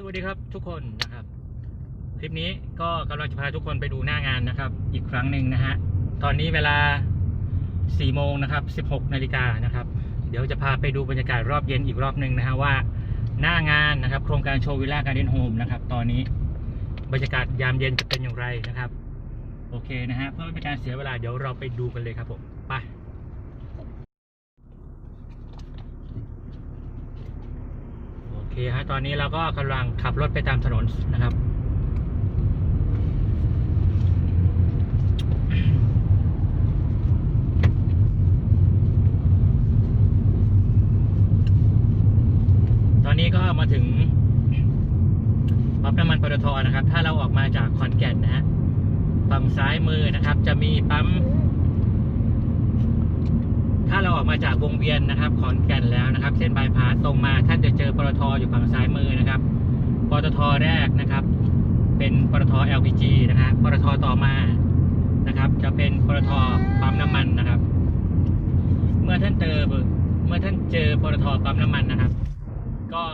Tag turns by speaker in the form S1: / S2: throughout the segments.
S1: สวัสดีครับทุกคนนะครับ คลิปนี้ก็กำลังจะพาทุกคนไปดูหน้างานนะครับ อีกครั้งหนึ่งนะฮะตอนนี้เวลา 4 โมงนะครับ 16 นาฬิกานะครับ เดี๋ยวจะพาไปดูบรรยากาศรอบเย็นอีกรอบหนึ่งนะฮะว่าหน้างานนะครับ โครงการโชว์วิลล่าการ์เดนโฮมนะครับ ตอนนี้บรรยากาศยามเย็นจะเป็นอย่างไรนะครับ โอเคนะฮะเพื่อไม่เป็นการเสียเวลาเดี๋ยวเราไปดูกันเลยครับผมไป โอเค ฮะ ตอนนี้เราก็กำลังขับรถไปตามถนนนะครับ ตอนนี้ก็มาถึงปั๊มน้ำมันปตทนะครับ ถ้าเราออกมาจากขอนแก่นนะฮะ ฝั่งซ้ายมือนะครับ จะมีปั๊ม ถ้าเราออกมาจากวงเวียนนะครับ ขอนแก่นแล้วนะครับ เส้นบายพาสตรงมา อยู่ฝั่งซ้ายมือนะครับปตทแรกนะครับ เป็นปตท LPG นะฮะปตทต่อมานะครับ จะเป็นปตทปั๊มน้ำมันนะครับ เมื่อท่านเจอเมื่อท่านเจอปตทปั๊มน้ำมันนะครับ ก็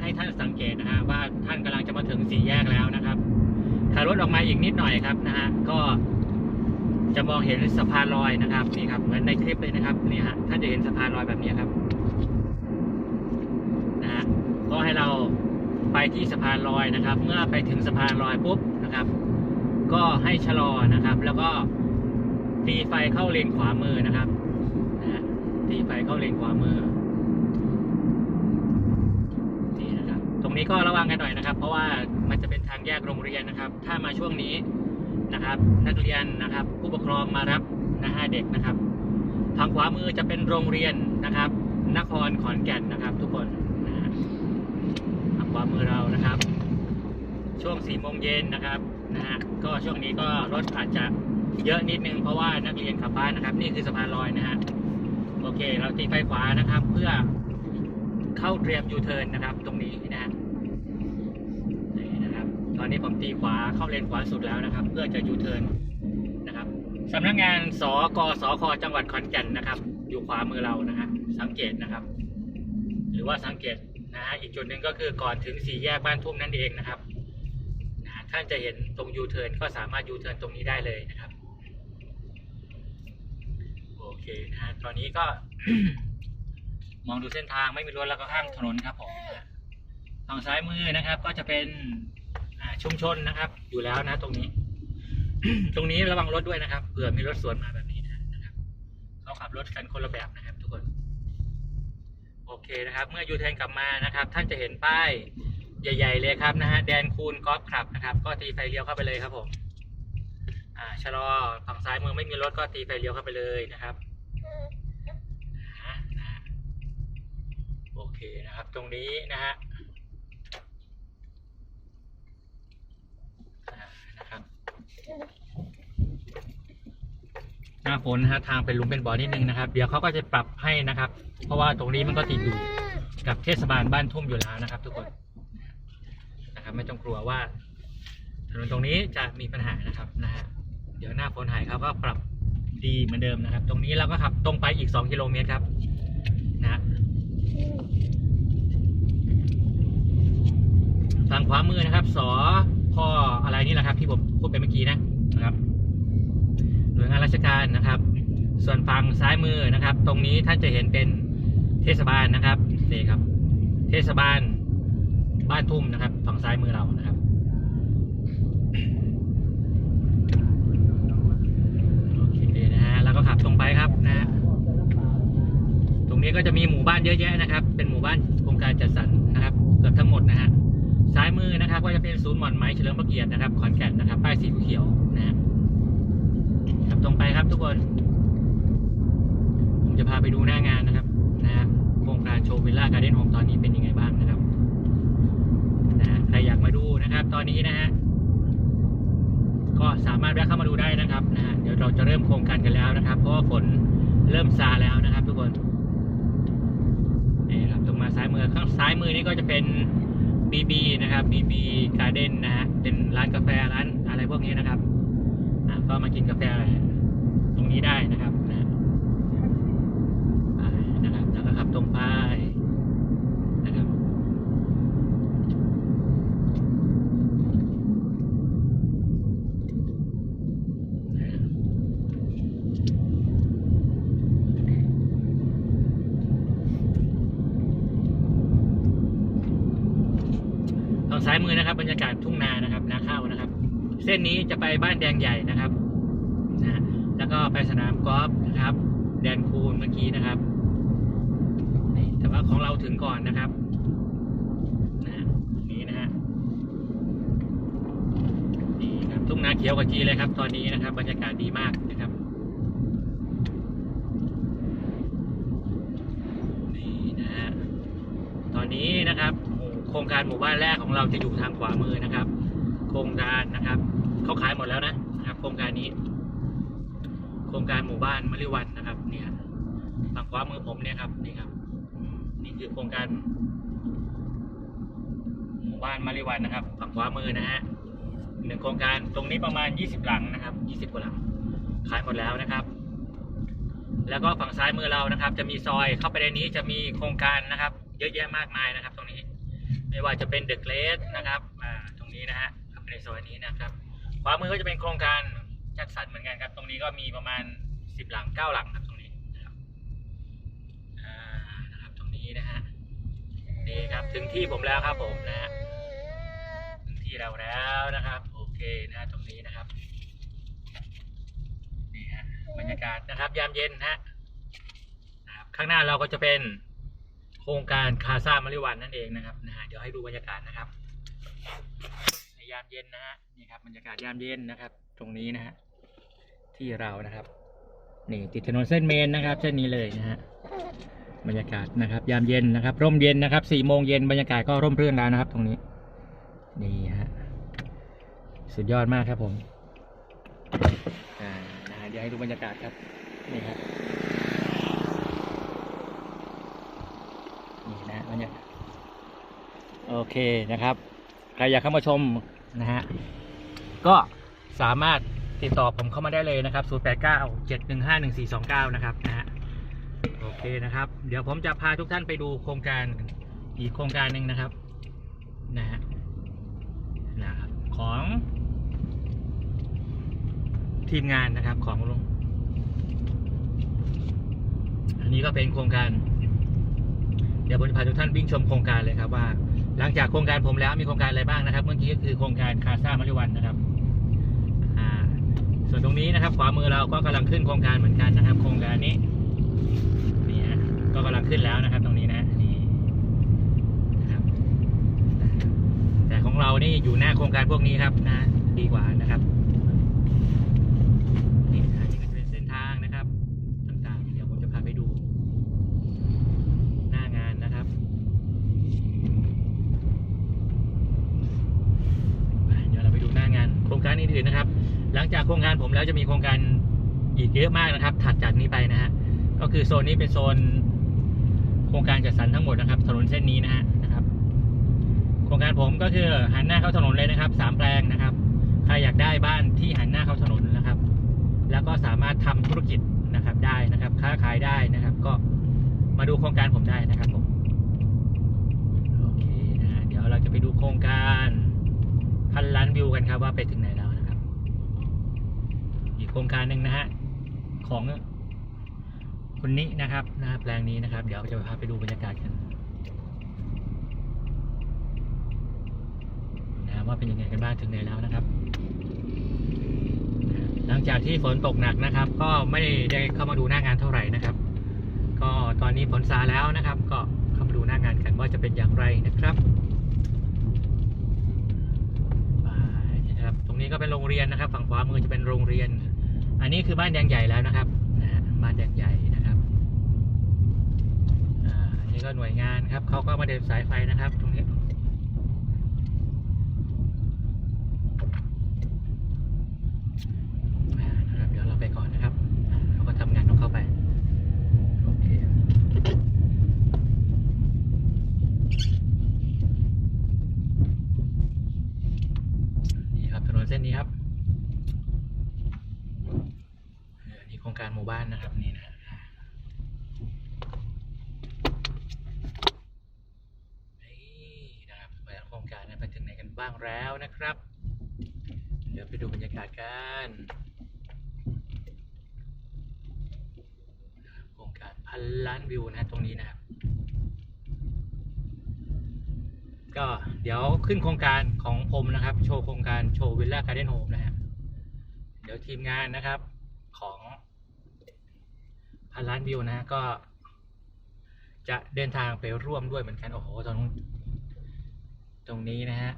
S1: ให้ท่านสังเกตนะฮะว่าท่านกำลังจะมาถึงสี่แยกแล้วนะครับขับรถออกมาอีกนิดหน่อยครับนะฮะก็จะมองเห็นสะพานลอยนะครับนี่ครับเหมือนในคลิปเลยนะครับนี่ฮะท่านจะเห็นสะพานลอยแบบนี้ครับ ก็ให้เราไปที่สะพานลอยนะครับ เมื่อไปถึงสะพานลอยปุ๊บนะครับ ก็ให้ชะลอนะครับ แล้วก็ตีไฟเข้าเลนขวามือนะครับนะตีไฟเข้าเลนขวามือนี่นะครับ ตรงนี้ก็ระวังกันหน่อยนะครับ เพราะว่ามันจะเป็นทางแยกโรงเรียนนะครับ ถ้ามาช่วงนี้นะครับ นักเรียนนะครับ ผู้ปกครองมารับนะฮะเด็กนะครับ ทางขวามือจะเป็นโรงเรียนนะครับ นครขอนแก่นนะครับ ทุกคนามือเรานะครับ ช่วงสี่โมงเย็นนะครับนะฮะก็ช่วงนี้ก็รถอาจจะเยอะนิดนึงเพราะว่านักเรียนขับบ้านนะครับ นี่คือสะพานลอยนะฮะโอเค เราตีไฟขวานะครับ เพื่อเข้าเตรียมยูเทิร์นนะครับ ตรงนี้นะฮะนี่นะครับตอนนี้ผมตีขวาเข้าเลนขวาสุดแล้วนะครับ เพื่อจะยูเทิร์นนะครับสำนักงานสกสคจังหวัดขอนแก่นนะครับ อยู่ขวามือเรานะฮะสังเกตนะครับ หรือว่าสังเกต นะฮะอีกจุดหนึ่งก็คือก่อนถึงสี่แยกบ้านทุ่มนั่นเองนะครับนะท่านจะเห็นตรงยูเทิร์นก็สามารถยูเทิร์นตรงนี้ได้เลยนะครับโอเคนะฮะตอนนี้ก็ มองดูเส้นทางไม่มีรถแล้วก็ข้ามถนนครับผมทางซ้ายมือนะครับ ก็จะเป็นชุมชนนะครับ อยู่แล้วนะ ตรงนี้ ตรงนี้ระวังรถด้วยนะครับเผื่อมีรถสวนมาแบบนี้นะครับเขาขับรถกันคนละแบบนะครับ โอเคนะครับ เมื่อยูเทิร์นกลับมานะครับ ท่านจะเห็นป้ายใหญ่ ๆ เลยครับนะฮะแดนคูนกอล์ฟคลับนะครับ ก็ตีไฟเลี้ยวเข้าไปเลยครับผมอ่าชะลอฝั่งซ้ายมือไม่มีรถก็ตีไฟเลี้ยวเข้าไปเลยนะครับโอเคนะครับ ตรงนี้นะฮะอ่านะครับ น้าฝนนะฮะทางเป็นลุมเป็นบ่อนิดนึงนะครับ เดี๋ยวเขาก็จะปรับให้นะครับ เพราะว่าตรงนี้มันก็ติดอยู่กับเทศบาลบ้านทุ่มอยู่แล้วนะครับ ทุกคนนะครับไม่ต้องกลัวว่าถนนตรงนี้จะมีปัญหานะครับนะฮะเดี๋ยวหน้าฝนหายเขาก็ปรับดีเหมือนเดิมนะครับ ตรงนี้เราก็ขับตรงไปอีก 2 กิโลเมตรครับนะฮะทางขวามือนะครับ สอพออะไรนี่แหละครับ ที่ผมพูดไปเมื่อกี้นะนะครับ น่วยงานราชการนะครับ ส่วนฝั่งซ้ายมือนะครับ ตรงนี้ท่านจะเห็นเป็นเทศบาลนะครับนี่ครับ เทศบาลบ้านทุ่มนะครับฝั่งซ้ายมือเรานะครับโอเคนะฮะแล้วก็ขับตรงไปครับนะฮะตรงนี้ก็จะมีหมู่บ้านเยอะแยะนะครับ เป็นหมู่บ้านโครงการจัดสรรนะครับเกือบทั้งหมดนะฮะซ้ายมือนะครับก็จะเป็นศูนย์หมอนไหมเฉลิมพระเกียรตินะครับขอนแก่นนะครับป้ายสีเขียวนะฮะครับ ตรงไปครับทุกคน ผมจะพาไปดูหน้างานนะครับ นะฮะโครงการโชว์วิลล่าการ์เด้นโฮมตอนนี้เป็นยังไงบ้างนะครับนะฮะใครอยากมาดูนะครับ ตอนนี้นะฮะก็สามารถแวะเข้ามาดูได้นะครับนะฮะเดี๋ยวเราจะเริ่มโครงการกันแล้วนะครับ เพราะว่าฝนเริ่มซาแล้วนะครับ ทุกคนนี่ครับตรงมาซ้ายมือข้างซ้ายมือนี่ก็จะเป็น BB นะครับ BB Garden นะฮะเป็นร้านกาแฟร้านอะไรพวกนี้นะครับก็มากินกาแฟตร นี้ได้นะครับนะนะครับแล้วก็ขับตรงไปนะครับทางซ้ายมือนะครับ บรรยากาศทุ่งนานะครับนาข้าวนะครับ เส้นนี้จะไปบ้านแดงใหญ่นะครับ ไปสนามกอล์ฟนะครับ แดนคูนเมื่อกี้นะครับแต่ว่าของเราถึงก่อนนะครับนะนี่นะฮะนี่ครับทุ่งนาเขียวกว่าจีเลยครับ ตอนนี้นะครับ บรรยากาศดีมากนะครับนี่นะฮะตอนนี้นะครับ โครงการหมู่บ้านแรกของเราจะอยู่ทางขวามือนะครับ โครงการนะครับเขาขายหมดแล้วนะครับ โครงการนี้ โครงการหมู่บ้านมะลิวันนะครับ เนี่ยทางขวามือผมเนี่ยครับนี่ครับนี่คือโครงการ หมู่บ้านมะลิวันนะครับ ฝั่งขวามือนะฮะหนึ่งโครงการตรงนี้ประมาณ 20 หลังนะครับ 20กว่าหลังขายหมดแล้วนะครับ แล้วก็ฝั่งซ้ายมือเรานะครับ จะมีซอยเข้าไปในนี้จะมีโครงการนะครับ เยอะแยะมากมายนะครับ ตรงนี้ ไม่ว่าจะเป็นเดอะเกรสนะครับอ่าตรงนี้นะฮะในซอยนี้นะครับขวามือก็จะเป็นโครงการ จัดสรรเหมือนกันครับ ตรงนี้ก็มีประมาณสิบหลังเก้าหลังครับตรงนี้นะครับอ่านะครับตรงนี้นะฮะนี่ครับถึงที่ผมแล้วครับผมนะฮะถึงที่เราแล้วนะครับ โอเคนะตรงนี้นะครับนี่ฮะบรรยากาศนะครับ ยามเย็นนะฮะนะครับข้างหน้าเราก็จะเป็นโครงการคาซามาริวันนั่นเองนะครับนะฮะเดี๋ยวให้ดูบรรยากาศนะครับ ยามเย็นนะฮะนี่ครับบรรยากาศยามเย็นนะครับ ตรงนี้นะฮะที่เรานะครับ นี่ติดถนนเส้นเมนนะครับ เส้นนี้เลยนะฮะบรรยากาศนะครับ ยามเย็นนะครับ ร่มเย็นนะครับสี่โมงเย็นบรรยากาศก็ร่มรื่นแล้วนะครับ ตรงนี้ นี่ฮะสุดยอดมากครับผมอ่าเดี๋ยวให้ดูบรรยากาศครับนี่ครับนี่นะบรรยากาศโอเคนะครับ ใครอยากเข้ามาชม นะฮะก็สามารถติดต่อผมเข้ามาได้เลยนะครับ 0 8 9 7 1 5 1 4 2 9 นะครับนะฮะโอเคนะครับ เดี๋ยวผมจะพาทุกท่านไปดูโครงการอีกโครงการหนึ่งนะครับนะฮะนะครับของ ทีมงานนะครับของลุงอันนี้ก็เป็นโครงการ เดี๋ยวผมจะพาทุกท่านวิ่งชมโครงการเลยครับว่า หลังจากโครงการผมแล้วมีโครงการอะไรบ้างนะครับ เมื่อกี้ก็คือโครงการคาซามาริวันนะครับส่วนตรงนี้นะครับ ขวามือเราก็กำลังขึ้นโครงการเหมือนกันนะครับ โครงการนี้นี่ฮะก็กำลังขึ้นแล้วนะครับ ตรงนี้นะนี่นะครับแต่ของเรานี่อยู่หน้าโครงการพวกนี้ครับนะดีกว่านะครับ นี่นะนี่ก็จะเป็นเส้นทางนะครับ ต่างๆ เดี๋ยวผมจะพาไปดู หน้างานนะครับไปเดี๋ยวเราไปดูหน้างาน โครงการอื่นๆนะครับ หลังจากโครงการผม แล้วจะมีโครงการอีกเยอะมากนะครับ ถัดจากนี้ไปนะฮะก็คือโซนนี้เป็นโซน โครงการจัดสรรทั้งหมดนะครับ ถนนเส้นนี้นะฮะนะครับ โครงการผมก็คือหันหน้าเข้าถนนเลยนะครับสามแปลงนะครับใครอยากได้บ้านที่หันหน้าเข้าถนนนะครับ แล้วก็สามารถทำธุรกิจนะครับได้นะครับ ค้าขายได้นะครับ ก็มาดูโครงการผมได้นะครับผมโอเคนะเดี๋ยวเราจะไปดูโครงการพันล้านวิวกันครับว่าไปถึงไหนแล้วนะครับ อีก โครงการหนึ่งนะฮะของคนนี้นะครับนะแปลงนี้นะครับ เดี๋ยวจะพาไปดูบรรยากาศกันนะว่าเป็นยังไงกันบ้างถึงไหนแล้วนะครับ หลังจากที่ฝนตกหนักนะครับ ก็ไม่ได้เข้ามาดูหน้างานเท่าไหร่นะครับ ก็ตอนนี้ฝนซาแล้วนะครับ ก็เข้ามาดูหน้างานกันว่าจะเป็นอย่างไรนะครับไปนะครับตรงนี้ก็เป็นโรงเรียนนะครับ ฝั่งขวามือจะเป็นโรงเรียน อันนี้คือบ้านแดงใหญ่แล้วนะครับนะบ้านแดงใหญ่นะครับ อ่า นี่ก็หน่วยงานครับเขาก็มาเดินสายไฟนะครับ ตรงนี้ อ่านะครับเดี๋ยวเราไปก่อนนะครับอ่าเราก็ทำงานของเข้าไป โอเค นี่ครับถนนเส้นนี้ครับเออนี่โครงการหมู่บ้านนะครับนี่นะอ่านี่นะครับไปโครงการนั้นไปถึงไหนกันบ้างแล้วนะครับ เดี๋ยวไปดูบรรยากาศกันโครงการ พันล้านวิวนะตรงนี้นะครับ ก็เดี๋ยวขึ้นโครงการของผมนะครับ โชว์โครงการโชว์วิลล่าการ์เด้นโฮมนะฮะเดี๋ยวทีมงานนะครับของพันล้านวิวนะก็ จะเดินทางไปร่วมด้วยเหมือนกัน โอ้โหตรงตรงนี้นะฮะ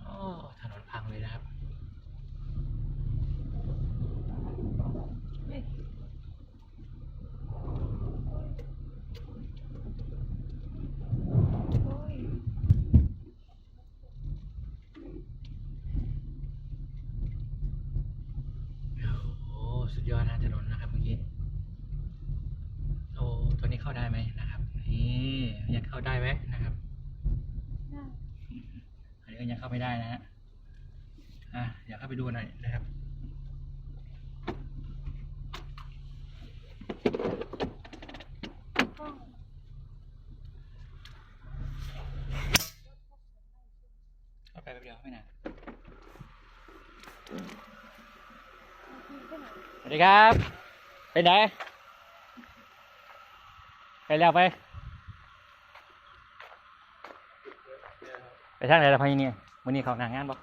S1: โอ้ ถนนพังเลยนะครับ โอ้โห สุดยอดนะถนนนะครับเมื่อกี้ โอ้ตัวนี้เข้าได้ไหมนะครับ นี่ยังเข้าได้ไหมนะครับ อันนี้ก็ยังเข้า ได้นะฮะอะเดี๋ยวเข้าไปดูหน่อยนะครับเข้าไปแป๊บเดียวไม่นานสวัสดีครับ ไปไหน ไปแล้วไป ไปทางไหนล่ะพี่เนี่ย วันนี้เขาหนางานบ่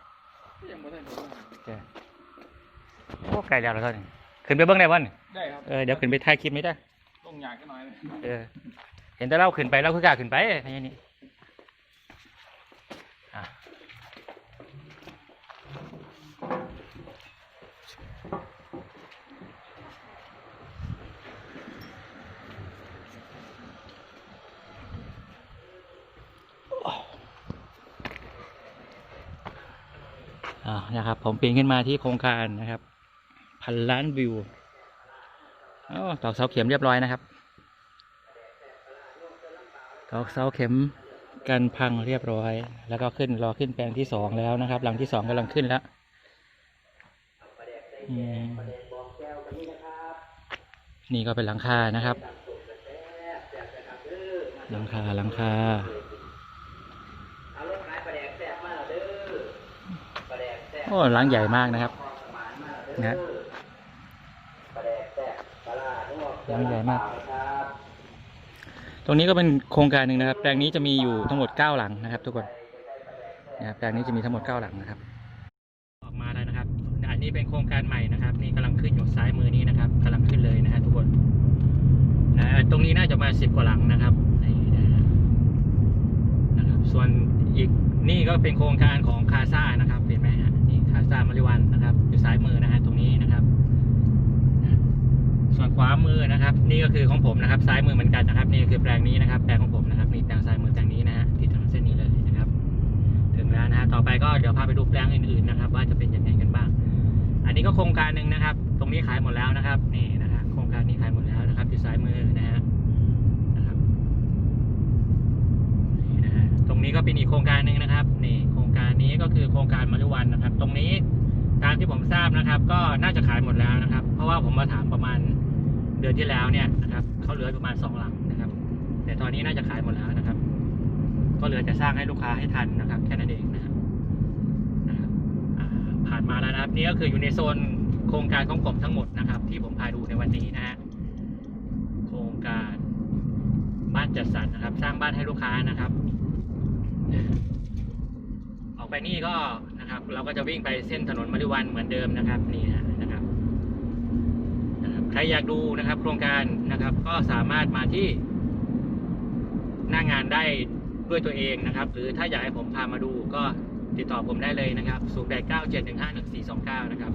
S2: ยังไม่ได้ดู
S1: เจอโอ้ไกลแล้วแล้วก็นี่ขึ้นไปเบิ้งได้บ่นี่
S2: ได้ครับ
S1: เออเดี๋ยวขึ้นไปถ่ายคลิปไม่ได้
S2: ลงยากกันหน่อยเลย
S1: เออเห็นแต่เราขึ้นไปเราคือกล้าขึ้นไปพี่นี่อะ นะครับ ผมปีนขึ้นมาที่โครงการนะครับพันล้านวิวอ๋อตอกเสาเข็มเรียบร้อยนะครับตอกเสาเข็มกันพังเรียบร้อย แล้วก็ขึ้นรอขึ้นแปลงที่สองแล้วนะครับ หลังที่สองกำลังขึ้นแล้วนี่ก็เป็นหลังคานะครับ หลังคาหลังคา โอ้หลังใหญ่มากนะครับนะหลังใหญ่มาก ตรงนี้ก็เป็นโครงการหนึ่งนะครับ แปลงนี้จะมีอยู่ทั้งหมดเก้าหลังนะครับ ทุกคนนะครับแปลงนี้จะมีทั้งหมดเก้าหลังนะครับ ออกมาแล้วนะครับ อันนี้เป็นโครงการใหม่นะครับ นี่กำลังขึ้นอยู่ซ้ายมือนี้นะครับกำลังขึ้นเลยนะฮะทุกคนนะตรงนี้น่าจะมาสิบกว่าหลังนะครับนี่นะฮะนะครับส่วนอีกนี่ก็เป็นโครงการของคาซ่านะครับเห็นไหมฮะาซามาริวันนะครับอยู่ซ้ายมือนะฮะตรงนี้นะครับ ส่วนขวามือนะครับ นี่ก็คือของผมนะครับ ซ้ายมือเหมือนกันนะครับ นี่คือแปลงนี้นะครับ แปลงของผมนะครับนี่แปลงซ้ายมือแปลงนี้นะฮะที่ถนนเส้นนี้เลยนะครับ ถึงแล้วนะฮะต่อไปก็เดี๋ยวพาไปดูแปลงอื่นๆนะครับ ว่าจะเป็นยังไงกันบ้าง อันนี้ก็โครงการหนึ่งนะครับ ตรงนี้ขายหมดแล้วนะครับนี่นะฮะโครงการนี้ขายหมดแล้วนะครับอยู่ซ้ายมือนะฮะนะครับนี่นะฮะต รงนี้ก็เป็นอีกโครงการหนึ่งนะครับนี่โครงการนี้ก็คือโครงการมารุวันนะครับ ตรงนี้ตามที่ผมทราบนะครับ ก็น่าจะขายหมดแล้วนะครับ เพราะว่าผมมาถามประมาณเดือนที่แล้วเนี่ยนะครับเขาเหลือประมาณสองหลังนะครับ แต่ตอนนี้น่าจะขายหมดแล้วนะครับ ก็เหลือจะสร้างให้ลูกค้าให้ทันนะครับ แค่นั้นเองนะครับผ่านมาแล้วนะครับ นี่ก็คืออยู่ในโซนโครงการของผมทั้งหมดนะครับ ที่ผมพาดูในวันนี้นะฮะโครงการบ้านจัดสรรนะครับ สร้างบ้านให้ลูกค้านะครับ ออกไปนี่ก็นะครับ เราก็จะวิ่งไปเส้นถนนมริวันเหมือนเดิมนะครับนี่นะครับนะครับ ใครอยากดูนะครับ โครงการนะครับ ก็สามารถมาที่หน้างานได้ด้วยตัวเองนะครับ หรือถ้าอยากให้ผมพามาดูก็ติดต่อผมได้เลยนะครับ0 8 9 7 1 5 1 4 2 9 นะครับ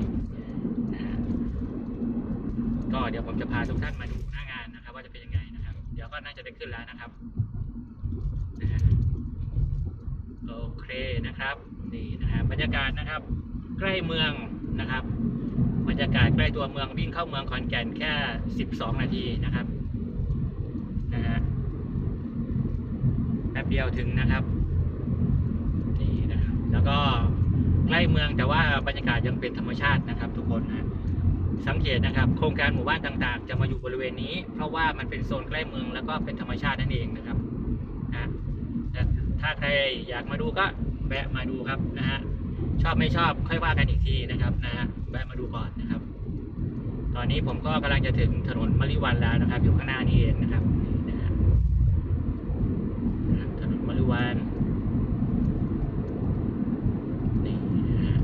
S1: ก็เดี๋ยวผมจะพาทุกท่านมาดูหน้างานนะครับ ว่าจะเป็นยังไงนะครับ เดี๋ยวก็น่าจะได้ขึ้นแล้วนะครับนะฮะโอ เคนะครับนี่นะฮะบรรยากาศนะครับ ใกล้เมืองนะครับ บรรยากาศใกล้ตัวเมืองวิ่งเข้าเมืองขอนแก่นแค่ 12 นาทีนะครับนะฮะแป๊บเดียวถึงนะครับนี่นะครับแล้วก็ใกล้เมืองแต่ว่าบรรยากาศยังเป็นธรรมชาตินะครับ ทุกคนนะสังเกตนะครับ โครงการหมู่บ้านต่างๆ จะมาอยู่บริเวณนี้ เพราะว่ามันเป็นโซนใกล้เมืองแล้วก็เป็นธรรมชาตินั่นเองนะครับ ถ้าใครอยากมาดูก็แวะมาดูครับนะฮะชอบไม่ชอบค่อยว่ากันอีกทีนะครับนะฮะแวะมาดูก่อนนะครับ ตอนนี้ผมก็กำลังจะถึงถนนมะลิวันแล้วนะครับ อยู่ข้างหน้านี่เองนะครับนะฮะถนนมะลิวันนี่นะฮะ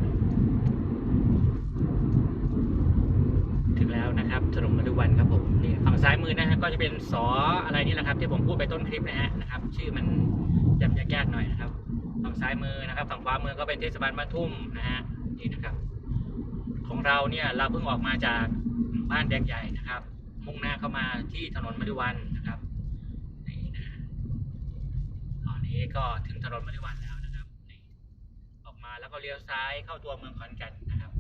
S1: ถึงแล้วนะครับถนนมะลิวันครับผมนี่ฝั่งซ้ายมือนะฮะก็จะเป็นสออะไรนี่แหละครับ ที่ผมพูดไปต้นคลิปนะฮะนะครับ ชื่อมัน จำยากๆหน่อยนะครับฝั่งซ้ายมือนะครับ ฝั่งขวามือก็เป็นเทศบาลบ้านทุ่มนะฮะนี่นะครับ ของเราเนี่ยเราเพิ่งออกมาจากบ้านแดงใหญ่นะครับ มุ่งหน้าเข้ามาที่ถนนมฤวันนะครับนี่นะฮะตอนนี้ก็ถึงถนนมฤวันแล้วนะครับนี่ออกมาแล้วก็เลี้ยวซ้ายเข้าตัวเมืองขอนแก่นนะครับ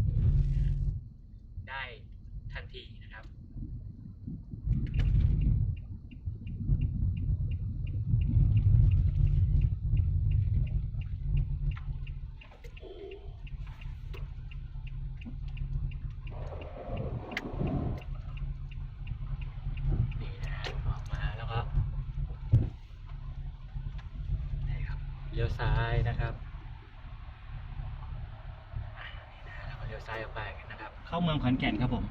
S1: ได้ทันทีนะครับ นี่นะฮะออกมาแล้วก็นี่ครับเลี้ยวซ้ายนะครับอะนี่นะแล้วก็เลี้ยวซ้ายออกไปนะครับ เข้าเมืองขอนแก่นครับผม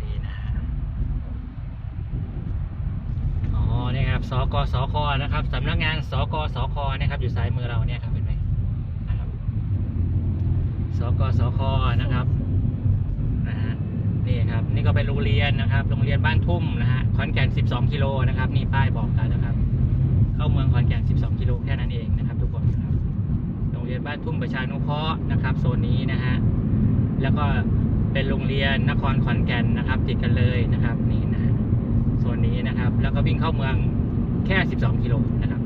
S1: นี่นะฮะอ๋อนี่ครับสกสคนะครับสำนักงานสกสคนะครับ อยู่ซ้ายมือเราเนี่ยครับเห็นไหมนะครับสกสคนะครับนะฮะนี่ครับ นี่ก็เป็นโรงเรียนนะครับ โรงเรียนบ้านทุ่มนะฮะขอนแก่น 12 กิโลนะครับ นี่ป้ายบอกแล้วนะครับ เข้าเมืองขอนแก่น 12กิโล ทุ่มประชานุเคราะห์นะครับโซนนี้นะฮะแล้วก็เป็นโรงเรียนนครขอนแก่นนะครับ ติดกันเลยนะครับนี่นะโซนนี้นะครับ แล้วก็วิ่งเข้าเมืองแค่ 12 กิโลนะครับ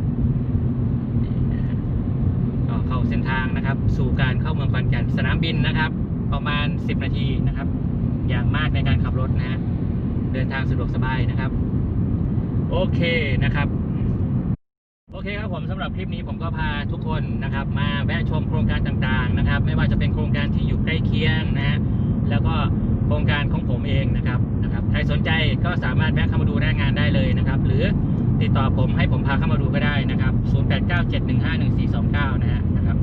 S1: ก็เข้าเส้นทางนะครับ สู่การเข้าเมืองขอนแก่นสนามบินนะครับ ประมาณ 10 นาทีนะครับ อย่างมากในการขับรถนะฮะเดินทางสะดวกสบายนะครับ โอเคนะครับ เคครับผมสำหรับคลิปนี้ผมก็พาทุกคนนะครับ มาแวะชมโครงการต่างๆนะครับ ไม่ว่าจะเป็นโครงการที่อยู่ใกล้เคียงนะฮะแล้วก็โครงการของผมเองนะครับนะครับใครสนใจก็สามารถแวะเข้ามาดูหน้างานได้เลยนะครับ หรือติดต่อผมให้ผมพาเข้ามาดูก็ได้นะครับ 0897151429 นะฮะนะครับ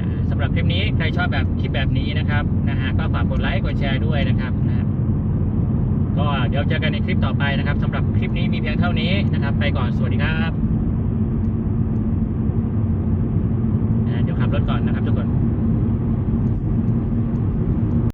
S1: อ่าสำหรับคลิปนี้ใครชอบแบบคลิปแบบนี้นะครับนะฮะก็ฝากกดไลค์กดแชร์ด้วยนะครับนะฮะก็เดี๋ยวเจอกันในคลิปต่อไปนะครับสำหรับคลิปนี้มีเพียงเท่านี้นะครับ ไปก่อนสวัสดีครับอ่าเดี๋ยวขับร ถก่อนนะครับทุกคน